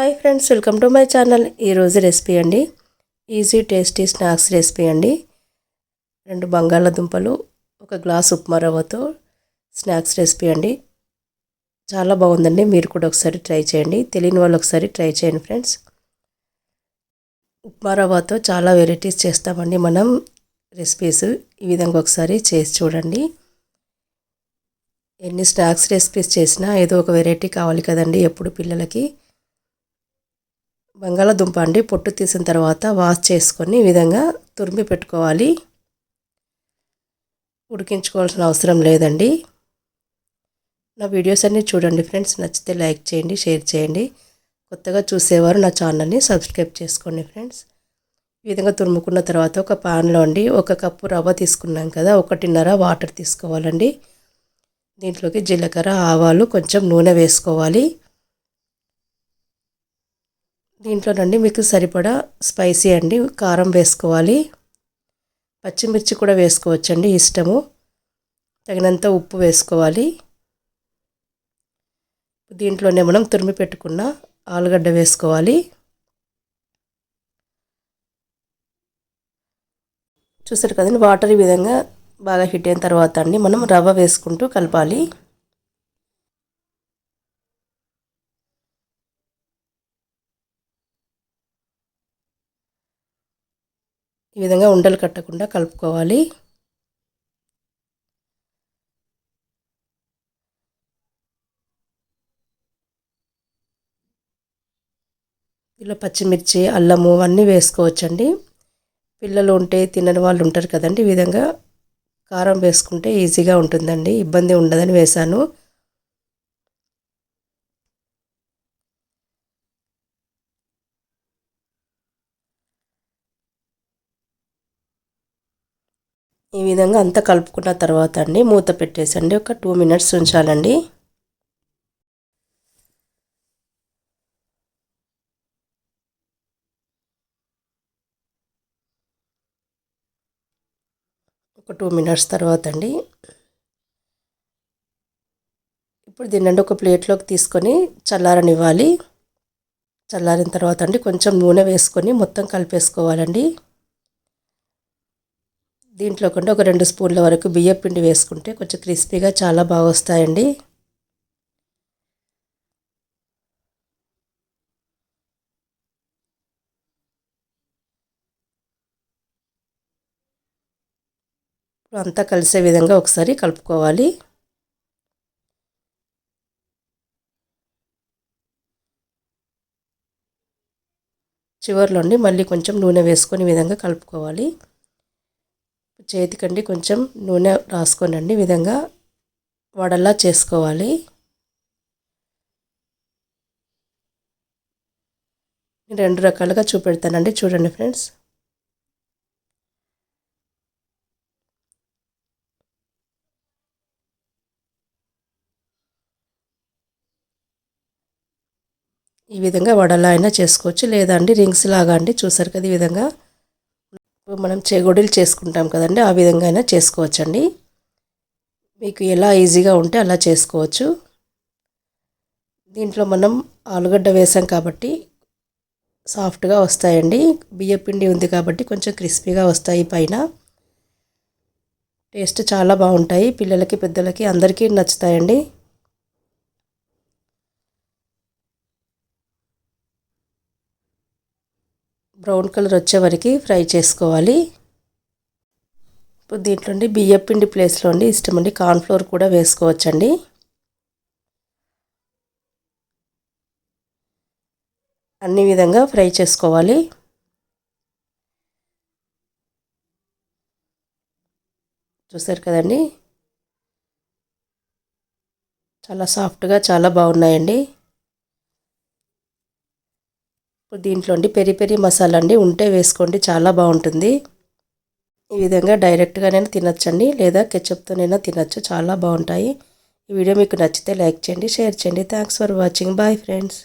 Hi friends welcome to my channel. ఈరోజు recipe అండి. Easy tasty snacks recipe అండి. రెండు బంగాళాదుంపలు ఒక గ్లాస్ ఉప్మా రవ్వతో స్నాక్స్ రెసిపీ అండి. చాలా బాగుందండి. మీరు కూడా ఒకసారి ట్రై చేయండి. తెలియని వాళ్ళు ఒకసారి ట్రై చేయండి ఫ్రెండ్స్. ఉప్మా రవ్వతో చాలా వెరైటీస్ చేస్తామండి మనం రెసిపీస్. ఈ విధంగా ఒకసారి చేసి చూడండి. ఎన్ని స్నాక్స్ రెసిపీస్ చేసినా ఏదో ఒక వెరైటీ కావాలి కదండి ఎప్పుడు పిల్లలకి. బంగాళాదుంప అండి పొట్టు తీసిన తర్వాత వాష్ చేసుకొని ఈ విధంగా తురిమి పెట్టుకోవాలి. ఉడికించుకోవాల్సిన అవసరం లేదండి. నా వీడియోస్ అన్నీ చూడండి ఫ్రెండ్స్ నచ్చితే లైక్ చేయండి షేర్ చేయండి. కొత్తగా చూసేవారు నా ఛానల్ని సబ్స్క్రైబ్ చేసుకోండి ఫ్రెండ్స్. ఈ విధంగా తురుముకున్న తర్వాత ఒక పాన్లో అండి ఒక కప్పు రవ్వ తీసుకున్నాం కదా ఒకటిన్నర వాటర్ తీసుకోవాలండి. దీంట్లోకి జీలకర్ర ఆవాలు కొంచెం నూనె వేసుకోవాలి. దీంట్లో నుండి మీకు సరిపడా స్పైసీ అండి కారం వేసుకోవాలి. పచ్చిమిర్చి కూడా వేసుకోవచ్చండి ఇష్టము. తగినంత ఉప్పు వేసుకోవాలి. దీంట్లోనే మనం తురిమి పెట్టుకున్న ఆలుగడ్డ వేసుకోవాలి. చూసారు కదండి వాటర్ ఈ విధంగా బాగా హిట్ అయిన తర్వాత అండి మనం రవ్వ వేసుకుంటూ కలపాలి. ఈ విధంగా ఉండలు కట్టకుండా కలుపుకోవాలి. ఇలా పచ్చిమిర్చి అల్లము అన్నీ వేసుకోవచ్చండి. పిల్లలు ఉంటే తినని వాళ్ళు ఉంటారు కదండి. ఈ విధంగా కారం వేసుకుంటే ఈజీగా ఉంటుందండి. ఇబ్బంది ఉండదని వేశాను. ఈ విధంగా అంతా కలుపుకున్న తర్వాత అండి మూత పెట్టేసండి. ఒక టూ మినిట్స్ ఉంచాలండి. ఒక టూ మినిట్స్ తర్వాత అండి. ఇప్పుడు దీన్నండి ఒక ప్లేట్లోకి తీసుకొని చల్లారనివ్వాలి. చల్లారిన తర్వాత అండి కొంచెం నూనె వేసుకొని మొత్తం కలిపేసుకోవాలండి. దీంట్లో కంటే ఒక రెండు స్పూన్ల వరకు బియ్యం పిండి వేసుకుంటే కొంచెం క్రిస్పీగా చాలా బాగా వస్తాయండి. అంతా కలిసే విధంగా ఒకసారి కలుపుకోవాలి. చివరిలోండి మళ్ళీ కొంచెం నూనె వేసుకొని విధంగా కలుపుకోవాలి. చేతికండి కొంచెం నూనె రాసుకోనండి. విధంగా వడల్లా చేసుకోవాలి. రెండు రకాలుగా చూపెడతానండి. చూడండి ఫ్రెండ్స్. ఈ విధంగా వడలా అయినా చేసుకోవచ్చు. లేదా అండి రింగ్స్ లాగా అండి. చూసారు కదా ఈ విధంగా. మనం చెగొడులు చేసుకుంటాం కదండి ఆ విధంగా అయినా చేసుకోవచ్చండి. మీకు ఎలా ఈజీగా ఉంటే అలా చేసుకోవచ్చు. దీంట్లో మనం ఆలుగడ్డ వేసాం కాబట్టి సాఫ్ట్గా వస్తాయండి. బియ్యపిండి ఉంది కాబట్టి కొంచెం క్రిస్పీగా వస్తాయి పైన. టేస్ట్ చాలా బాగుంటాయి. పిల్లలకి పెద్దలకి అందరికీ నచ్చుతాయండి. బ్రౌన్ కలర్ వచ్చే వరకు ఫ్రై చేసుకోవాలి. ఇప్పుడు దీంట్లో బియ్యం పిండి ప్లేస్లో ఉండి ఇష్టమండి కార్న్ఫ్లోర్ కూడా వేసుకోవచ్చండి. అన్ని విధంగా ఫ్రై చేసుకోవాలి. చూసారు కదండి? చాలా సాఫ్ట్గా చాలా బాగున్నాయండి. ఇప్పుడు దీంట్లో పెరి పెరి మసాలా అండి. ఉంటే వేసుకోండి చాలా బాగుంటుంది. ఈ విధంగా డైరెక్ట్గానైనా తినచ్చండి లేదా కెచప్తోనైనా తినచ్చు చాలా బాగుంటాయి. ఈ వీడియో మీకు నచ్చితే లైక్ చేయండి షేర్ చేయండి. Thanks for watching. Bye friends.